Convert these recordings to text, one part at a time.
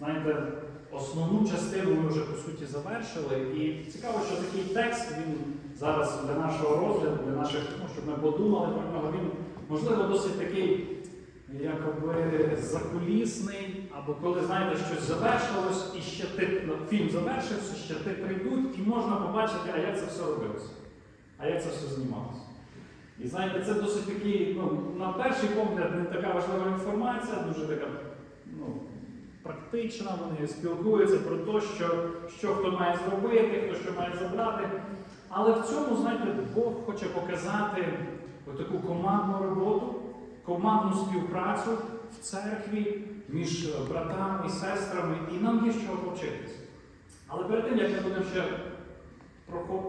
знаєте, основну частину ми вже по суті завершили. І цікаво, що такий текст він зараз для нашого розгляду, для наших, ну, щоб ми подумали про нього, він можливо досить такий, якби закулісний, або коли знаєте, щось завершилось, і ще ти ну, фільм завершився, ще ти прийдуть, і можна побачити, а як це все робилося, а як це все знімалося. І знаєте, це досить такий, ну, на перший погляд, не така важлива інформація, дуже така практична, вони спілкуються про те, що, що хто має зробити, хто що має забрати. Але в цьому, знаєте, Бог хоче показати таку командну роботу, командну співпрацю в церкві між братами сестрами, і нам є чого повчитися. Але перед тим, як ми будемо ще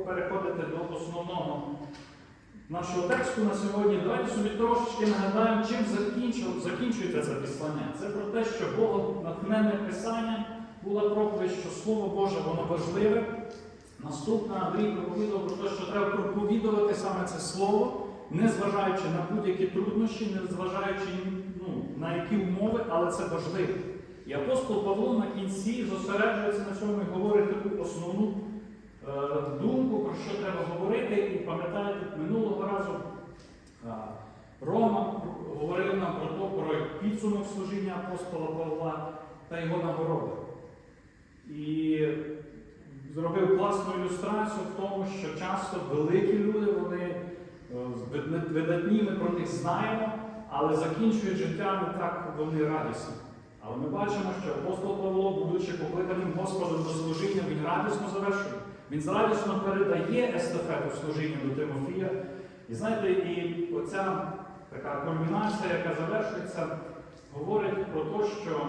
переходити до основного нашого тексту на сьогодні, давайте собі трошечки нагадаємо, чим закінчується це післання. Це про те, що Богом натхненне писання була проповідь, що Слово Боже, воно важливе. Наступне Андрій проповідував про те, що треба проповідувати саме це слово, не зважаючи на будь-які труднощі, не зважаючи ну, на які умови, але це важливо. І апостол Павло на кінці зосереджується на цьому і говорить таку основну думку, про що треба говорити. І пам'ятаєте, минулого разу е, Рома говорив нам про то, про підсумок служіння апостола Павла та його нагороди. І зробив класну ілюстрацію в тому, що часто великі люди, вони е, видатні, ми про них знаємо, але закінчують життя не так вони радісні. Але ми бачимо, що апостол Павло, будучи покликаним Господом до служіння, він радісно завершує. Він радісно передає естафету служіння до Тимофія. І знаєте, і оця така кульмінація, яка завершується, говорить про те, що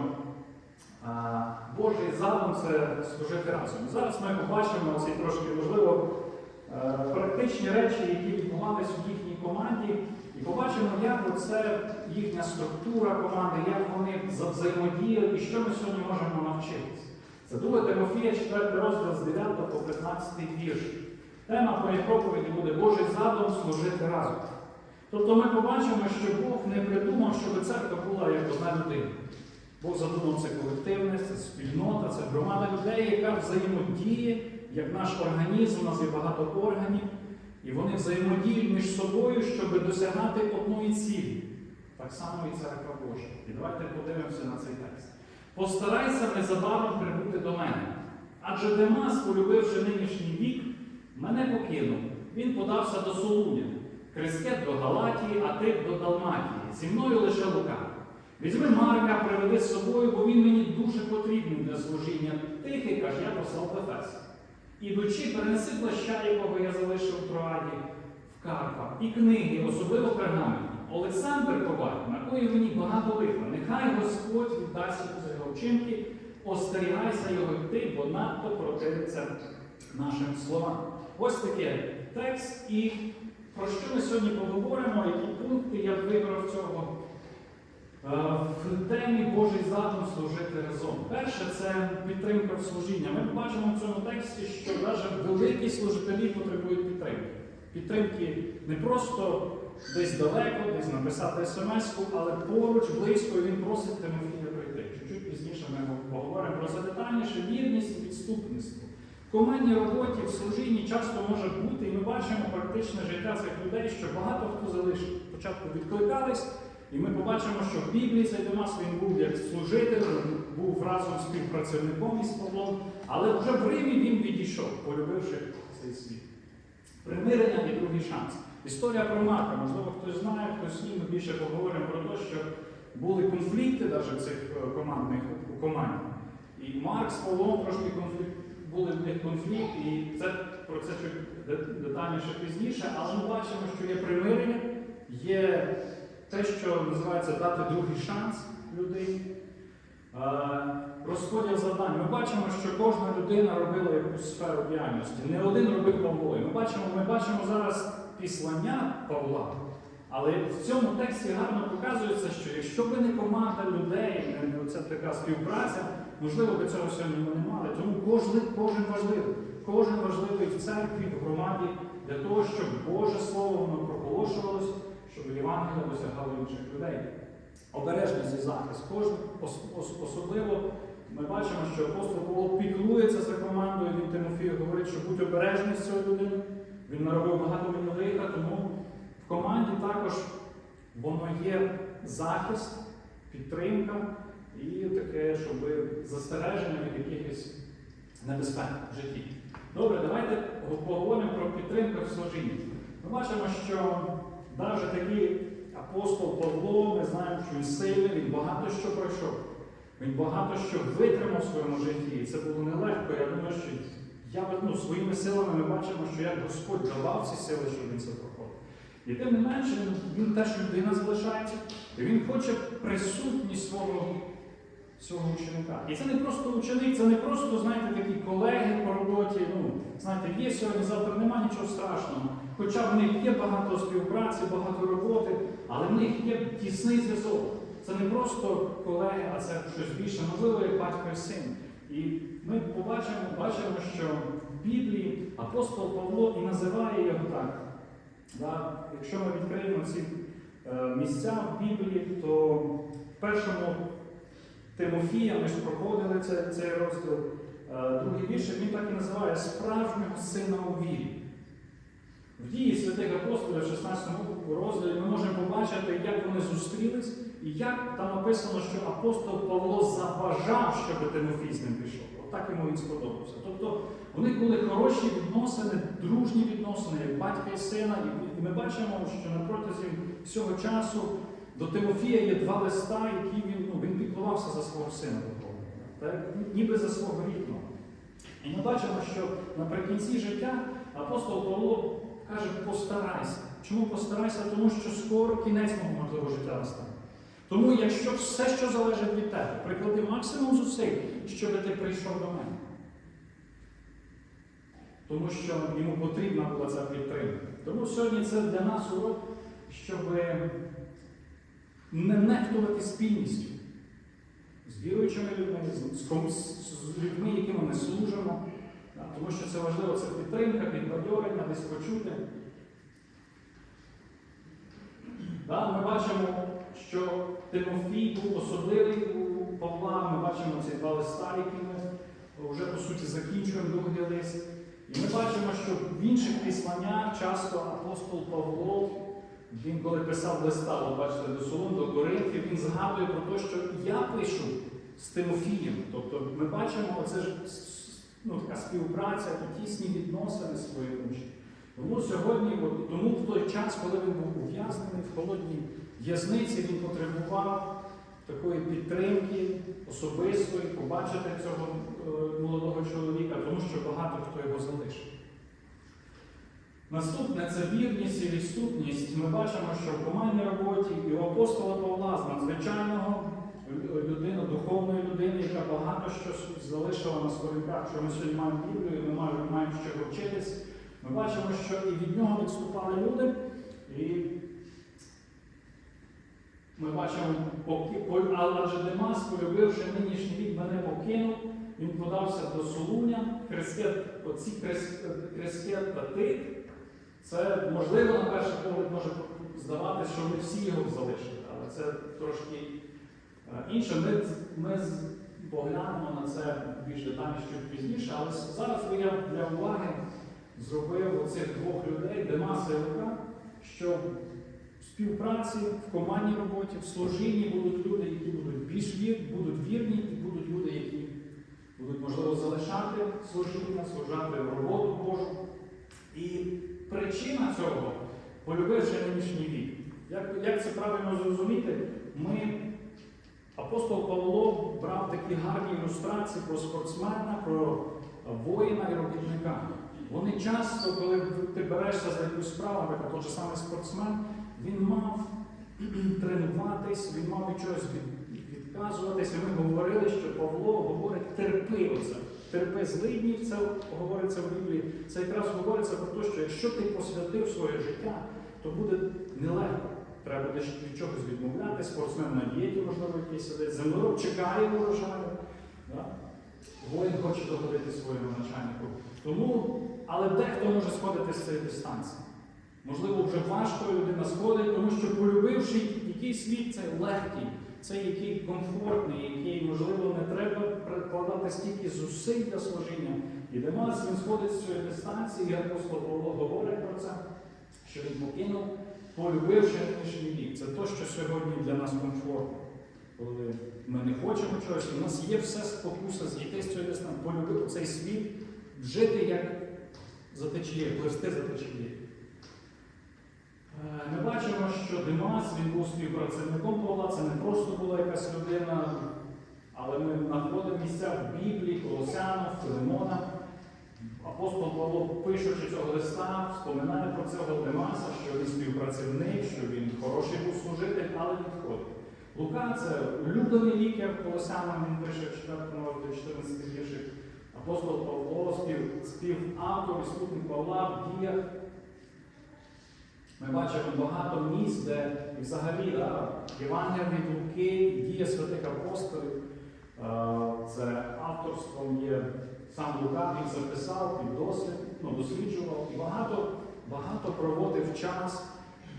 а, Божий задум це служити разом. Зараз ми побачимо ці трошки можливо е, практичні речі, які відбувалися в їхній команді, і побачимо, як це їхня структура команди, як вони за- взаємодіяли і що ми сьогодні можемо навчитися. Це 2 Тимофія, 4 розділ з 9 по 15 вірш. Тема моєї проповіді буде Божий задум служити разом. Тобто ми побачимо, що Бог не придумав, щоб церква була як одна людина. Бог задумав це колективне, це спільнота, це громада людей, яка взаємодіє, як наш організм, у нас є багато органів, і вони взаємодіють між собою, щоб досягати одної цілі. Так само і церква Божа. І давайте подивимося на цей текст. Постарайся незабаром прибути до мене. Адже Демас, полюбивши нинішній вік, мене покинув. Він подався до Солуня, Крискет до Галатії, а Тип до Далматії. Зі мною лише Лука. Візьми Марка, приведи з собою, бо він мені дуже потрібний для служіння. Тихий, каже, я послав до Ефеса. Ідучи, перенеси плаща, якого я залишив в Троаді, в Карпах, і книги, особливо пергаментні. Олександр Коваль, накоїв мені багато лиха. Нехай Господь віддасть вчинки, остерігайся його йти, бо надто противиться нашим словам. Ось таке текст, і про що ми сьогодні поговоримо, які пункти я вибрав цього. Е, В темі Божий задум служити разом. Перше це підтримка в служіння. Ми бачимо в цьому тексті, що навіть великі служителі потребують підтримки. Підтримки не просто десь далеко, десь написати смс-ку, але поруч, близько, він просить Тимофія прийти. Чуть-чуть пізніше ми поговоримо про це детальніше, вірність і відступництво. В командній роботі, в служінні часто може бути, і ми бачимо практичне життя цих людей, що багато хто залишив. Спочатку відкликались. І ми побачимо, що в Біблії Томас він був як служитель, був разом співпрацівником із Павлом, але вже в Римі він відійшов, полюбивши цей світ. Примирення і другий шанс. Історія про Марка, можливо, хтось знає, хтось ні, ми більше поговоримо про те, що були конфлікти навіть в цих е, командних у команді. І Марк з Павлом трошки конфлікт, були в них конфлікт, і це про це детальніше пізніше, але ми бачимо, що є примирення, є те, що називається дати другий шанс людині. Е, Розподіл завдань. Ми бачимо, що кожна людина робила якусь сферу діяльності. Не один робив Павло. Ми бачимо, ми бачимо зараз післання Павла. Але в цьому тексті гарно показується, що якщо б не команда людей, не оця така співпраця, можливо, би цього сьогодні ми не мали. Тому кожен, кожен важливий. Кожен важливий в церкві, в громаді для того, щоб Боже Слово воно проголошувалось, щоб Євангелія досягало інших людей. Обережність і захист. Кожен ос- ос- особливо ми бачимо, що апостол Павло піклується за командою, він Тимофію говорить, що будь обережний з цією людиною. Він наробив багато мені лиха, тому в команді також воно є захист, підтримка і таке, щоб застереження від якихось небезпек в житті. Добре, давайте поговоримо про підтримку в служінні. Ми бачимо, що навіть такий апостол Павло, ми знаємо, що він сильний, він багато що пройшов. Він багато що витримав в своєму житті. І це було нелегко. Я думаю, що я ну, своїми силами ми бачимо, що як Господь давав ці сили, щоб він це проходив. І тим не менше, він, теж людина залишається, і він хоче присутність свого цього ученика. І це не просто ученик, це не просто, знаєте, такі колеги по роботі. Ну, знаєте, є сьогодні, завтра немає нічого страшного. Хоча в них є багато співпраці, багато роботи, але в них є тісний зв'язок. Це не просто колеги, а це щось більше, можливо, як батько і син. І ми побачимо, бачимо, що в Біблії апостол Павло і називає його так. Да? Якщо ми відкриємо ці е, місця в Біблії, то в першому Тимофія ми ж проходили цей, цей розділ. Е, другий віршик, він так і називає справжнього сина у вірі. В дії святих апостолів, в 16 розділі, ми можемо побачити, як вони зустрілись, і як там написано, що апостол Павло забажав, щоб Тимофій з ним пішов. Отак йому він сподобався. Тобто вони були хороші відносини, дружні відносини, як батька і сина. І ми бачимо, що на протязі всього часу до Тимофія є два листа, які він піклувався за свого сина духовного, ніби за свого рідного. І ми бачимо, що наприкінці життя апостол Павло каже, постарайся. Чому постарайся? Тому що скоро кінець мого можливо життя настане. Тому, якщо все, що залежить від тебе, приклади максимум зусиль, щоб ти прийшов до мене. Тому що йому потрібна була ця підтримка. Тому сьогодні це для нас урок, щоб не нехтувати спільністю віруючими людьми, з, з, людьми, якими ми служимо. Тому що це важливо, це підтримка, підбадьорення, десь почути. Да, Ми бачимо, що Тимофій був особливий у Павла. Ми бачимо ці два листа, які ми вже по суті закінчуємо другий лист. І ми бачимо, що в інших післаннях часто апостол Павло, він коли писав листа, от бачите, до Солун, до Коринфів, він згадує про те, що я пишу з Тимофієм. Тобто ми бачимо, оце ж ну, така співпраця тісні відносини своєї учні. Тому сьогодні, тому в той час, коли він був ув'язнений в холодній в'язниці, він потребував такої підтримки особистої, побачити цього е, молодого чоловіка, тому що багато хто його залишив. Наступне це вірність і відсутність. Ми бачимо, що в командній роботі і у апостола Павла з надзвичайного людини, духовної людини, яка багато що залишила на сторінках, що ми сьогодні маємо Біблію, ми маємо, з чого вчитись. Ми бачимо, що і від нього відступали люди, і ми бачимо, адже Демас, полюбивши нинішній вік, мене покинув, він подався до Солуня, Хрескет, оці крескет та тит, це можливо на перший погляд може здаватися, що ми всі його залишили, але це трошки інше. Ми, ми поглянемо на це більш детальніше пізніше, але зараз я для уваги зробив оцих двох людей, Демаса і Лука, що в співпраці, в командній роботі, в служінні будуть люди, які будуть більш вір, будуть вірні, і будуть люди, які будуть, можливо, залишати служіння, служати роботу Божу. І причина цього, полюбивши нинішній вік. Як, як це правильно зрозуміти? Ми, апостол Павло брав такі гарні ілюстрації про спортсмена, про воїна і робітника. Вони часто, коли ти берешся за якусь справу, наприклад, той же самий спортсмен, він мав тренуватись, він мав від чогось від, відказуватись. І ми говорили, що Павло говорить терпи оце. Терпи злиднів, це говориться в Біблії. Це якраз говориться про те, що якщо ти посвятив своє життя, то буде нелегко. Треба буде від чогось відмовляти, спортсмен на дієті, можливо, якийсь сидить, землероб чекає урожаю. Да? Воїн хоче догодити своєму начальнику. Тому, але дехто може сходити з цієї дистанції. Можливо, вже важко людина сходить, тому що полюбивши який світ, це легкий, це який комфортний, який, можливо, не треба прикладати стільки зусиль для служіння. І Демас він сходить з цієї дистанції, і апостол Павло говорить про це, що він покинув, полюбивши нинішній вік. Це те, що сьогодні для нас комфортно. Коли ми не хочемо чогось, у нас є все спокуса зійти з цієї дистанції, полюбити цей світ, жити як за течією, пливсти за течією. Е, Ми бачимо, що Димас він був співпрацівником Павла, це не просто була якась людина, але ми знаходимо місця в Біблії, Колосяна, Филимона. Апостол Павло, пишучи цього листа, вспоминає про цього Димаса, що він співпрацівник, що він хороший був служитель, але відходить. Лука це улюблений лікар Колосянам, він пише в 4 розділі 14 вірші. Апостол Павло, спів, співавтор і спутник Павла в діях. Ми бачимо багато місць, де і взагалі да, Євангелія від Луки, дія святих апостолів. Е, Це авторством є сам Лука, він записав під дослід, ну, досліджував і багато, багато проводив час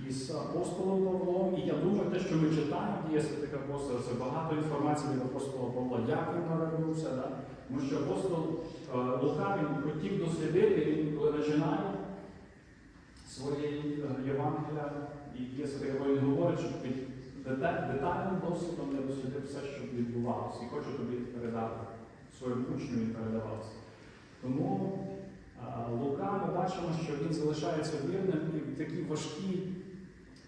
із апостолом Павлом. І я думаю, те, що ми читаємо дія святих апостолів, це багато інформації від апостола Павла, як він народився. Да? Тому що апостол е, Лука він хотів дослідити, він коли починає своєї е, Євангелія, і є Герой, він говорить, що під детальним досвідом я дослідив все, що відбувалося, і хочу тобі передати своєму він передавався. Тому Лука ми бачимо, що він залишається вірним і такі важкі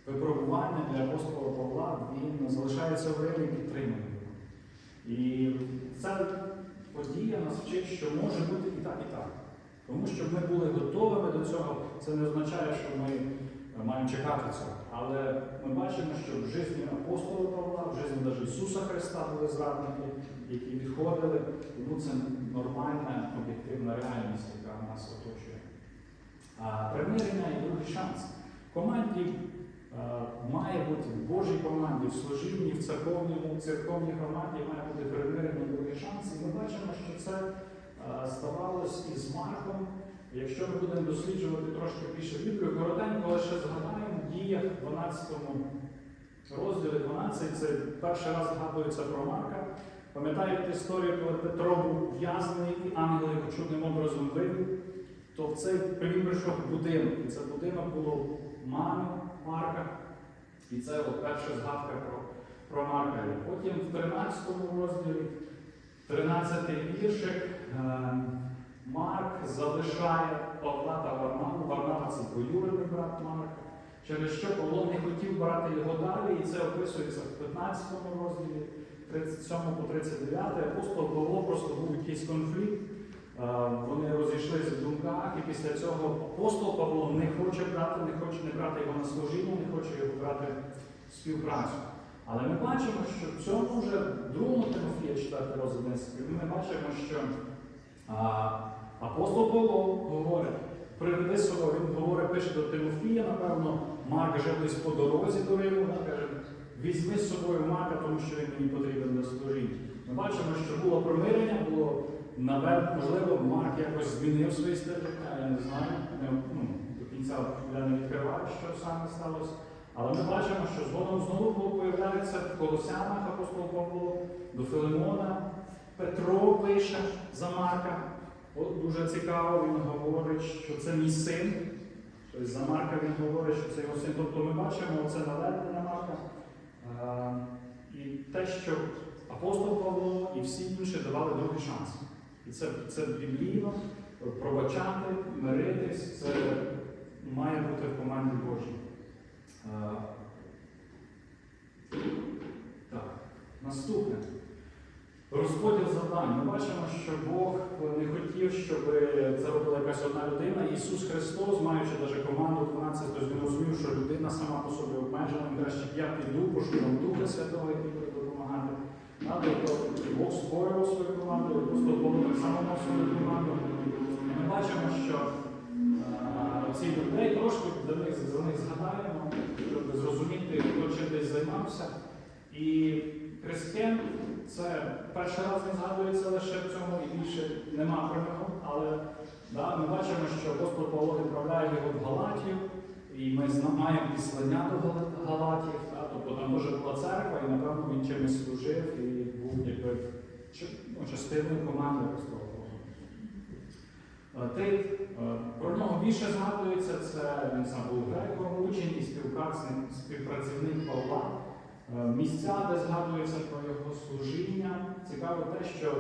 випробування для апостола Павла він залишається вірним і підтримує його. І ця подія нас вчить, що може бути і так, і так. Тому щоб ми були готовими до цього, це не означає, що ми маємо чекати цього. Але ми бачимо, що в житті апостола Павла, в житті Ісуса Христа були зрадники, які відходили, тому це нормальна об'єктивна реальність, яка нас оточує. А примирення і другий шанс. Команді е, має бути в Божій команді, в служінні, в церковній, церковній громаді має бути примирення і другий шанс. І ми бачимо, що це е, ставалось із Марком. Якщо ми будемо досліджувати трошки більше Біблію, коротенько лише згадаємо діях 12 розділі 12, це перший раз згадується про Марка. Пам'ятаєте історію, коли Петро був в'язаний і ангел його чудним образом вивів, то в цей він прийшов будинок. І це будинок було мами Марка. І це от перша згадка про, про Марка. Потім в 13 розділі, 13 віршик, е, Марк залишає Павла та Варнаву. Варнава це двоюрідний брат Марка. Через що Павло не хотів брати його далі, і це описується в 15 розділі, 37 по 39. Апостол Павло просто був якийсь конфлікт. Е, Вони розійшлися в думках, і після цього апостол Павло не хоче брати, не хоче не брати його на служіння, не хоче його брати співпрацю. Але ми бачимо, що в цьому вже другому Тимофія 4 розділ 11, ми бачимо, що а, апостол Павло говорить, приведи свого, він говорить, пише до Тимофія, напевно, Марк вже десь по дорозі до Риму, каже, візьми з собою Марка, тому що він мені потрібен для служіння. Ми бачимо, що було примирення, було навер- можливо, Марк якось змінив свої життя, я не знаю. Не, ну, до кінця я не відкриваю, що саме сталося. Але ми бачимо, що згодом знову появляється в Колосянах апостол Павло, до Филимона, Петро пише за Марка. От дуже цікаво, він говорить, що це мій син. Тобто за Марка він говорить, що це його син. Тобто ми бачимо це наведення Марка. Е, І те, що апостол Павло і всі інші давали другий шанс. І це, це біблійно, пробачати, миритись, це має бути в команді Божій. Е, Так, наступне. Розподіл завдань. Ми бачимо, що Бог не хотів, щоб це робила якась одна людина. Ісус Христос, маючи навіть команду 12, тобто він розумів, що людина сама по собі обмежена, краще я піду, пошукав Духа Святого, який буде допомагати. Тобто Бог створював свою команду, просто Бог так само мав свою команду. Ми бачимо, що ці людей трошки за них згадаємо, щоб зрозуміти, хто чим десь займався. І Крискен це перший раз він згадується лише в цьому і більше нема про нього. Але да, ми бачимо, що апостол Павло відправляє його в Галатію, і ми маємо післання до Галатів. Да, тобто там дуже була церква, і напевно він чимось служив і був якби ну, частиною команди апостола Павла. Тит, про нього більше згадується, це він сам був греком, учень і співпрацівник Павла. Е, Місця, де згадується про його служіння. Цікаво те, що е,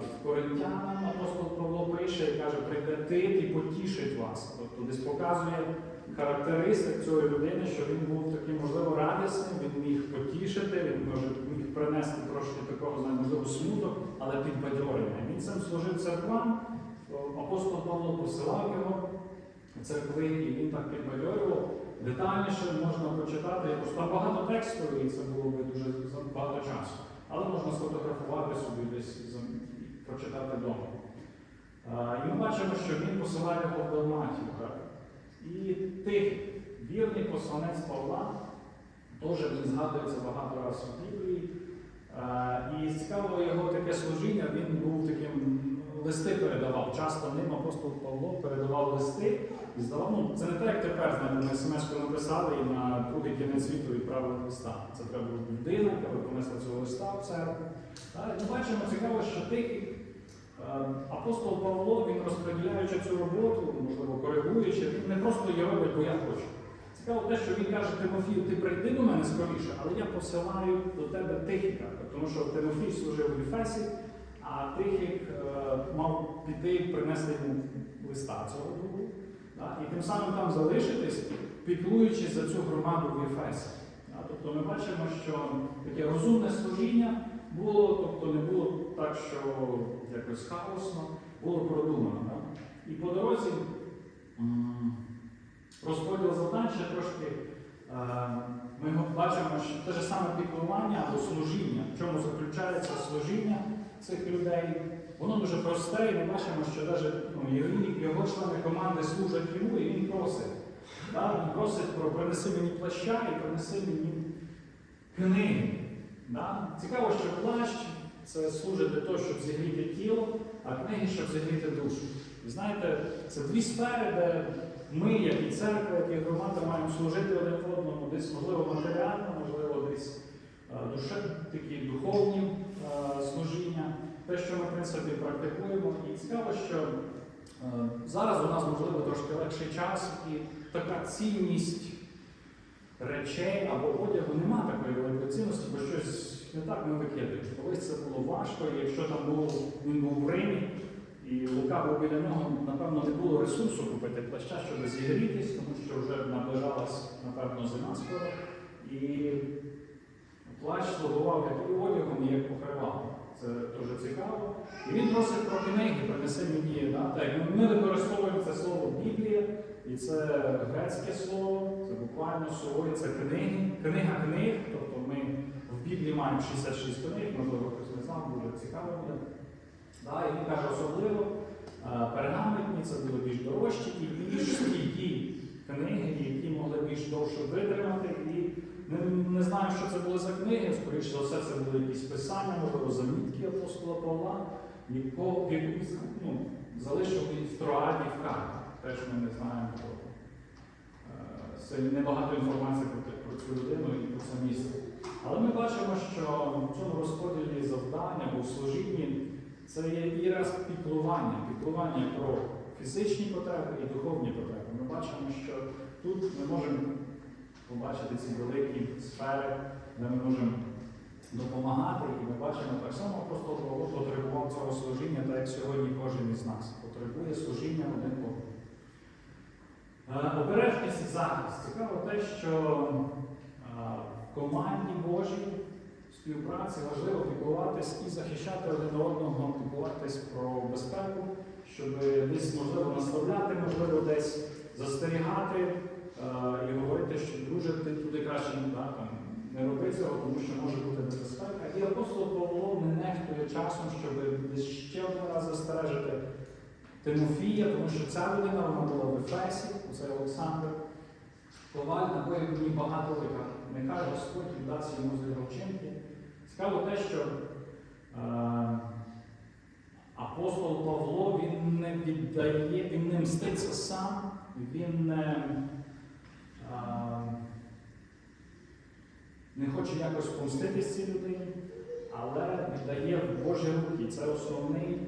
в Коринтянам апостол Павло пише і каже, прийде і потішить вас. Тобто десь показує характеристик цієї людини, що він був таким, можливо, радісним, він міг потішити, він може міг принести трошки такого, можливо, смуток, але підбадьорення. Він цим служив церквам. Апостол Павло посилав його церкви, і він так підбадьорював. Детальніше можна почитати, якось там багато тексту, і це було би дуже багато часу. Але можна сфотографувати собі десь прочитати вдома. І ми бачимо, що він посилає в І тих вірний посланець Павла теж він згадується багато разів в Біблії. І цікаво його таке служіння, він був таким листи передавав. Часто ним апостол Павло передавав листи і здавав. Ну, це не так, як тепер, знаєте, ми смс-ку написали і на другий кінець світу відправили листа. Це треба людина, яка понесла цього листа в церкву. Ми бачимо цікаво, що тих Е, Апостол Павло, він розподіляючи цю роботу, можливо, коригуючи, він не просто її робить, бо я хочу. Цікаво те, що він каже Тимофію, ти прийди до мене скоріше, але я посилаю до тебе Тихіка, тому що Тимофій служив в Ефесі, а Тихік е, мав піти принести йому листа цього другу. І тим самим там залишитись, піклуючись за цю громаду в Ефесі. Да? Тобто ми бачимо, що таке розумне служіння було, тобто не було так, що якось хаосно, було продумано. Да? І по дорозі розподіл задач ще трошки е, ми бачимо, що те ж саме піклування або служіння, в чому заключається служіння цих людей. Воно дуже просте, і ми бачимо, що навіть ну, його, члени команди служать йому, і він просить. Да? Він просить про принеси мені плаща і принеси мені книги. Да? Цікаво, що плащ це служить для того, щоб зігріти тіло, а книги, щоб зігріти душу. І знаєте, це дві сфери, де ми, як і церква, як і громада, маємо служити один одному, десь, можливо, матеріально, можливо, десь е, душе, такі духовні е, служіння, те, що ми, в принципі, практикуємо. І цікаво, що е, зараз у нас, можливо, трошки легший час і така цінність речей або одягу нема такої великої цінності, бо щось не так ми викидаємо. Колись це було важко, і якщо там було, він був в Римі, і Лука був біля нього, напевно, не було ресурсу купити плаща, щоб зігрітись, тому що вже наближалась, напевно, зима скоро. І плащ слугував як і одягом, і як покривалом. Це дуже цікаво. І він просить про книги, принеси мені. Да? Так, ми використовуємо це слово Біблія, і це грецьке слово, це буквально суворі, це книги, книга книг. Тобто ми в Біблії маємо 66 книг, можливо, хтось не знав, дуже цікаво буде. Да? І він каже, особливо е, пергаментні це були більш дорожчі і більш стійкі книги, які могли більш довше витримати. І не, знаю, що це були за книги, скоріше за все, це були якісь писання, можливо, замітки апостола Павла, якусь, ну, залишив в Троаді в Карті. Теж ми не знаємо е, це небагато інформації про цю людину і про це місце. Але ми бачимо, що в цьому розподілі завдання або в служінні це є і раз піклування, піклування про фізичні потреби і духовні потреби. Ми бачимо, що тут ми можемо побачити ці великі сфери, де ми можемо допомагати, і ми бачимо так само апостол Павло потребував цього служіння, так як сьогодні кожен із нас потребує служіння один одному. Е, Обережність і захист. Цікаво те, що е, в команді Божій співпраці важливо піклуватись і захищати один одного, піклуватись про безпеку, щоб десь можливо наставляти, можливо, десь застерігати і говорити, що друже, ти туди краще да, там, не роби цього, тому що може бути небезпека. І апостол Павло не нехтує часом, щоб ще один раз застережити Тимофія, тому що ця людина вона була в Ефесі, це Олександр. Коваль, на мені багато лиха. Нехай Господь віддасть йому за його вчинки. Цікаво те, що е, апостол Павло він не віддає, він не мститься сам, він не, не хоче якось помститись цій людині, але віддає. в Божі руки. Це основний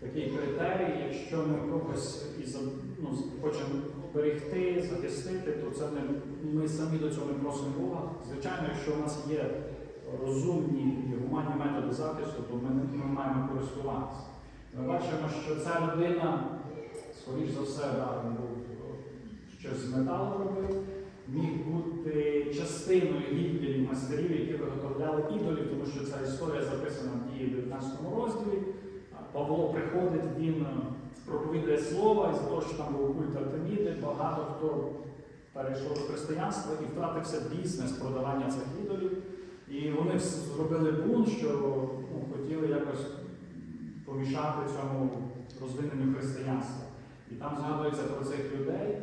такий критерій. Якщо ми когось із ну, хочемо оберегти, захистити, то це не ми самі до цього не просимо Бога. Звичайно, якщо у нас є розумні і гуманні методи захисту, то ми, ми маємо користуватися. Ми бачимо, що ця людина, скоріш за все, був щось з металу робив, міг бути частиною гільдії майстерів, які виготовляли ідолів, тому що ця історія записана в дії в 19 розділі. Павло приходить, він е, проповідує слово, і за того, що там був культ Артеміди, багато хто перейшов до християнства і втратився бізнес продавання цих ідолів. І вони зробили бунт, що ну, хотіли якось помішати цьому розвиненню християнства. І там згадується про цих людей.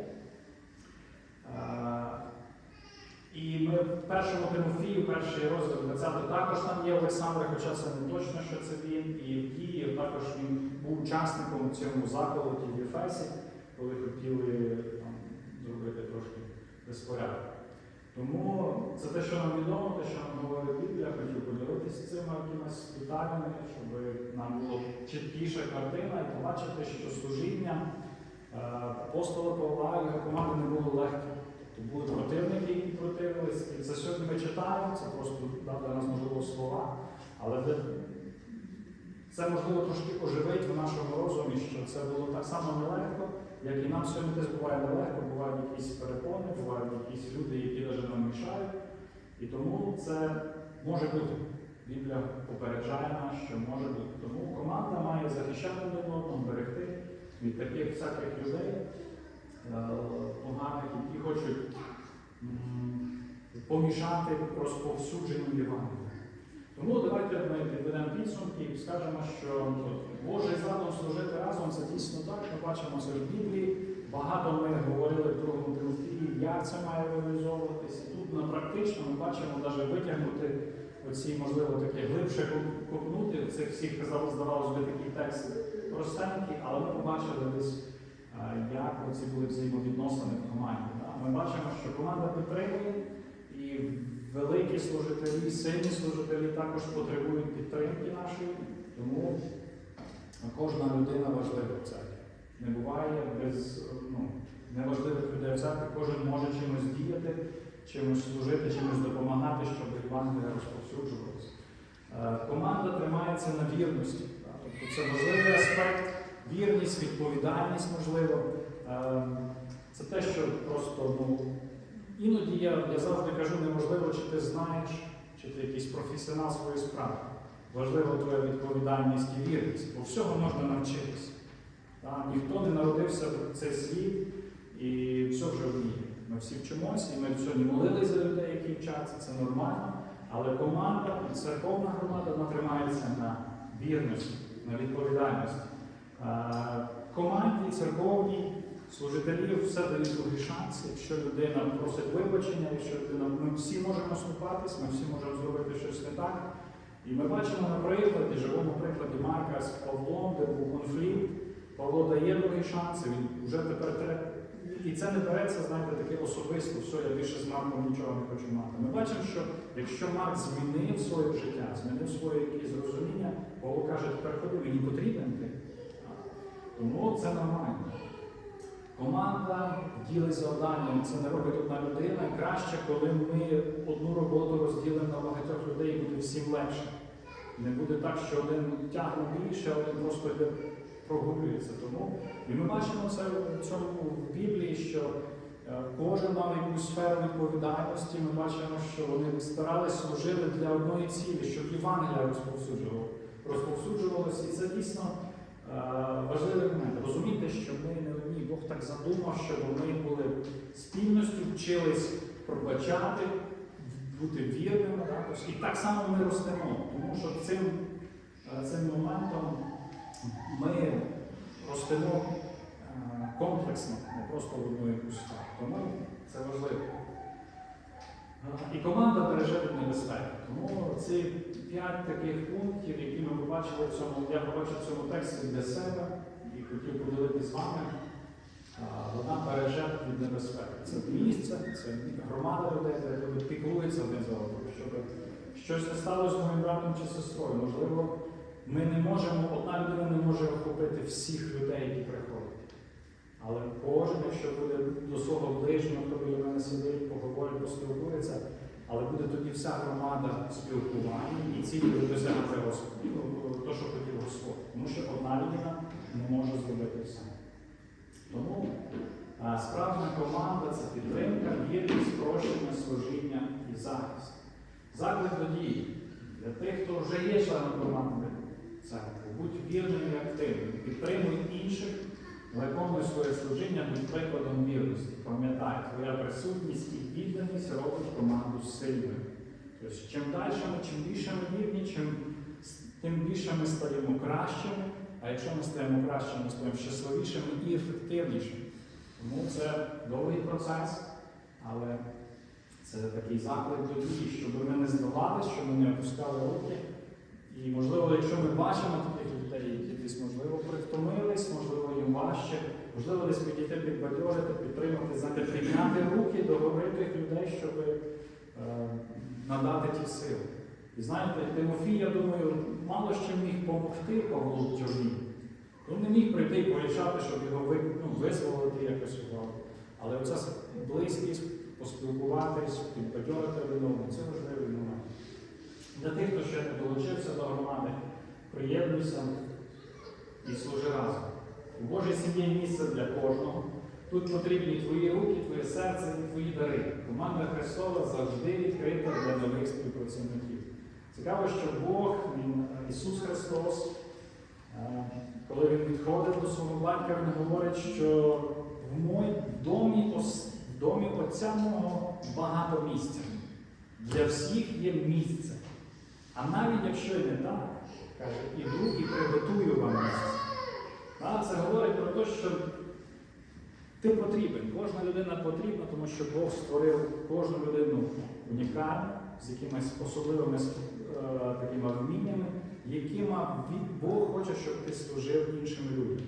І ми в першому Тимофію, перший розділ 20, також там є Олександр, хоча це не точно, що це він. І в Київ також він був учасником цьому заколоті в Єфесі, коли хотіли там, зробити трошки безпорядок. Тому це те, що нам відомо, те, що нам говорить Біблія, хотів поділитися цими якимись деталями, щоб нам було чіткіша картина і побачити, що служіння е, апостола Павла і його команди не було легким. Тобто були читаємо, це просто для нас можливо слова, але це можливо трошки оживить в нашому розумі, що це було так само нелегко, як і нам сьогодні десь буває нелегко, бувають якісь перепони, бувають якісь люди, які навіть нам мішають. І тому це може бути. Біблія попереджає нас, що може бути. Тому команда має захищати одного, берегти від таких всяких людей е, поганих, які хочуть помішати розповсюдженню Євангелія. Тому давайте ми підведемо підсумки і скажемо, що ну, Божий задум служити разом це дійсно так. Ми бачимо це в Біблії. Багато ми говорили в другому Тимофії, як це має реалізовуватися. Тут на практично ми бачимо навіть витягнути оці, можливо, таке глибше копнути. Це всіх здавалося би, такий текст простенький, але ми побачили десь, е, як ці були взаємовідносини в команді. Ми бачимо, що команда підтримує, і великі служителі, сильні служителі також потребують підтримки нашої, тому кожна людина важлива в церкві. Не буває без ну, неважливих людей в церкві, кожен може чимось діяти, чимось служити, чимось допомагати, щоб Євангелія розповсюджувалося. Е, Команда тримається на вірності. Тобто це важливий аспект, вірність, відповідальність, можливо. Е, Це те, що просто ну, іноді я, я завжди кажу, неможливо, чи ти знаєш, чи ти якийсь професіонал своєї справи. Важлива твоя відповідальність і вірність, бо всього можна навчитися. Ніхто не народився в цей світ і все вже вміє. Ми всі вчимося, і ми сьогодні молилися за людей, які вчаться, це нормально. Але команда церковна громада вона тримається на вірності, на відповідальності. Е, Команді, церковній, служителів все дають другий шанс. Якщо людина просить вибачення, якщо людина, ми всі можемо ступатись, ми всі можемо зробити щось не так. І ми бачимо на прикладі, живому прикладі Марка з Павлом, де був конфлікт. Павло дає другий шанс, і він вже тепер. І це не береться, знаєте, таке особисто, все, я більше з Марком нічого не хочу мати. Ми бачимо, що якщо Марк змінив своє життя, змінив своє якісь зрозуміння, Павло каже, тепер ходи, мені потрібен ти. Тому це нормально. Команда ділить завдання, це не робить одна людина. Краще, коли ми одну роботу розділимо на багатьох людей, буде всім легше. Не буде так, що один тягне більше, а один просто прогулюється. Тому і ми бачимо це в цьому в Біблії, що е, кожен мав якусь сферу відповідальності. Ми бачимо, що вони старалися служили для одної цілі, щоб Євангелія розповсюджувало- розповсюджувалося. І це дійсно е, важливий момент. Розуміти, що ми не одні. Бог так задумав, щоб ми були спільністю, вчились пробачати, бути вірними. Так? Ось І так само ми ростемо, тому що цим, е, цим моментом ми ростемо е, комплексно, не просто в якусь сферу. Тому це важливо. Е, І команда береже від небезпеки. Тому ці п'ять таких пунктів, які ми побачили в цьому, я побачив в цьому тексті для себе і хотів поділитися з вами, вона береже від небезпеки. Це місце, це громада людей, де люди піклуються один за одним, щоб щось не сталося з моїм братом чи сестрою. Можливо, ми не можемо, одна людина не може охопити всіх людей, які приходять. Але кожен, якщо буде до свого ближнього, хто біля мене сидить, поговорить, поспілкується, але буде тоді вся громада спілкування і ціль буде досягнути. Ну, то, що хотів Господь. Тому що одна людина не може зробити все. Тому а, справжня команда це підтримка, вірність, прощення, служіння і захист. Заклик до дії. Для тих, хто вже є членом команди церкви, будь вірним і активним, підтримуй інших, виконуй своє служіння, будь прикладом вірності. Пам'ятай, твоя присутність і відданість робить команду сильною. Тобто, чим далі ми, чим більше ми вірні, чим тим більше ми стаємо кращими, а якщо ми стаємо кращими, ми стаємо щасливішими і ефективнішими. Тому це довгий процес, але це такий заклик до дії, щоб ми не здавалися, щоб ми не опускали руки. І, можливо, якщо ми бачимо таких людей, які десь, можливо, притомились, можливо, їм важче, можливо, десь підійти підбадьорити, підтримати, знаєте, підняти руки до гори тих людей, щоб е, надати ті сили. І знаєте, Тимофій, я думаю, мало що міг допомогти Павлу в тюрмі. Він не міг прийти і порішати, щоб його ну, визволити якось увагу. Але оця близькість, поспілкуватись, підбадьорити одного, це важливий момент. Для тих, хто ще не долучився до громади, приєднуйся і служи разом. У Божій сім'ї місце для кожного. Тут потрібні твої руки, твоє серце і твої дари. Команда Христова завжди відкрита для нових співпрацівників. Цікаво, що Бог, він, Ісус Христос, е, коли Він відходив до свого батька, Він говорить, що в моїй домі, домі Отця мого багато місця. Для всіх є місце. А навіть якщо і не так, каже, іду і приготую вам місце. А це говорить про те, що ти потрібен. Кожна людина потрібна, тому що Бог створив кожну людину унікальну, з якимись особливими е, такими вміннями, якими Бог хоче, щоб ти служив іншим людям.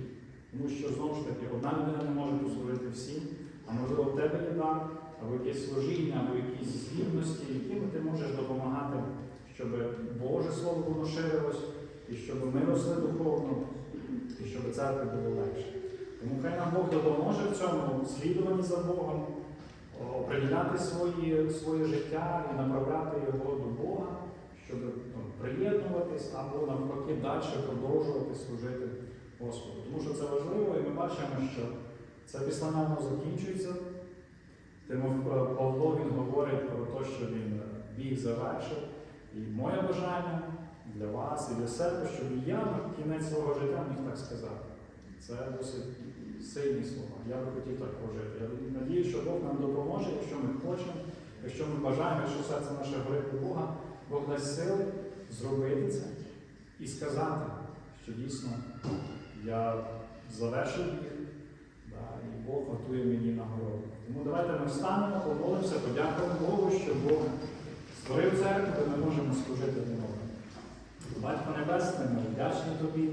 Тому що знову ж таки одна людина не може послужити всім, а можливо в тебе є дар, або якесь служіння, або якісь здібності, якими ти можеш допомагати, щоб Боже Слово воно ширилось, і щоб ми росли духовно, і щоб церкві було легше. Тому хай нам Бог допоможе в цьому слідуванні за Богом, оприділяти своє життя і направляти його до Бога, щоб ну, приєднуватись або навпаки далі продовжувати служити Господу. Тому що це важливо, і ми бачимо, що це післання закінчується. Тимоф- Павло він говорить про те, що він біг завершив. І моє бажання для вас і для себе, щоб я на кінець свого життя міг так сказати. Це досить сильні слова. Я би хотів так прожити. Я надію, що Бог нам допоможе, якщо ми хочемо, якщо ми бажаємо, якщо серце наше горить до Бога, Бог дасть сили зробити це і сказати, що дійсно я завершив їх, да, і Бог готує мені нагороду. Тому давайте ми встанемо, помолимося, подякуємо Богу, що Бог створив церкву, де ми можемо служити одному. Батько Небесний, ми вдячні тобі.